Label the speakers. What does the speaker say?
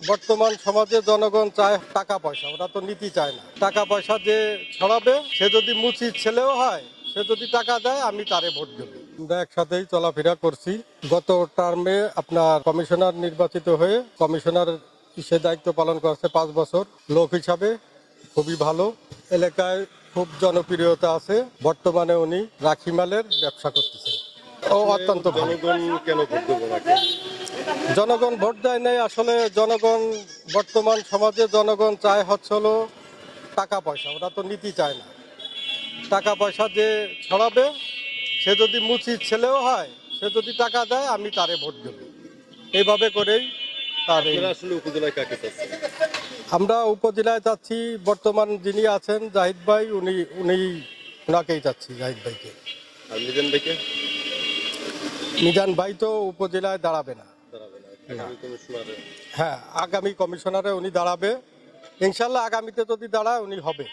Speaker 1: বর্তমান সমাজে জনগণ চায় টাকা পয়সা, ওরা তো নীতি চায় না। টাকা পয়সা যে ছড়াবে, সে যদি মুচির ছেলেও হয়, সে যদি টাকা দেয়, আমি তারে ভোট দেব। একসাথেই চলাফেরা করছি। গত টার্মে আপনার কমিশনার নির্বাচিত হয়ে কমিশনার সে দায়িত্ব পালন করছে পাঁচ বছর। লোক হিসাবে খুবই ভালো। এলাকায় খুব জনপ্রিয়তা আছে। বর্তমানে উনি রাখিমালের ব্যবসা করতেছেন। ও অত্যন্ত
Speaker 2: জনগণ কেন ভোট দেবো
Speaker 1: জনগণ ভোট দেয় নাই আসলে জনগণ বর্তমান সমাজে জনগণ চায় হচ্ছে হলো টাকা পয়সা ওরা তো নীতি চায় না। টাকা পয়সা যে ছড়াবে সে যদি মুচির ছেলেও হয় সে যদি টাকা দেয় আমি তারে ভোট দেব। এইভাবে করেই তার
Speaker 2: আসলে উপজেলায় কাকে
Speaker 1: আমরা উপজেলায় যাচ্ছি বর্তমান যিনি আছেন জাহিদ ভাই উনি উনি ওনাকেই যাচ্ছি জাহিদ ভাইকে।
Speaker 2: আর মিজান ভাইকে?
Speaker 1: মিজান ভাই তো উপজেলায় দাঁড়াবে না। হ্যাঁ আগামী কমিশনারে উনি দাঁড়াবে। ইনশাল্লাহ আগামীতে যদি দাঁড়ায় উনি হবে।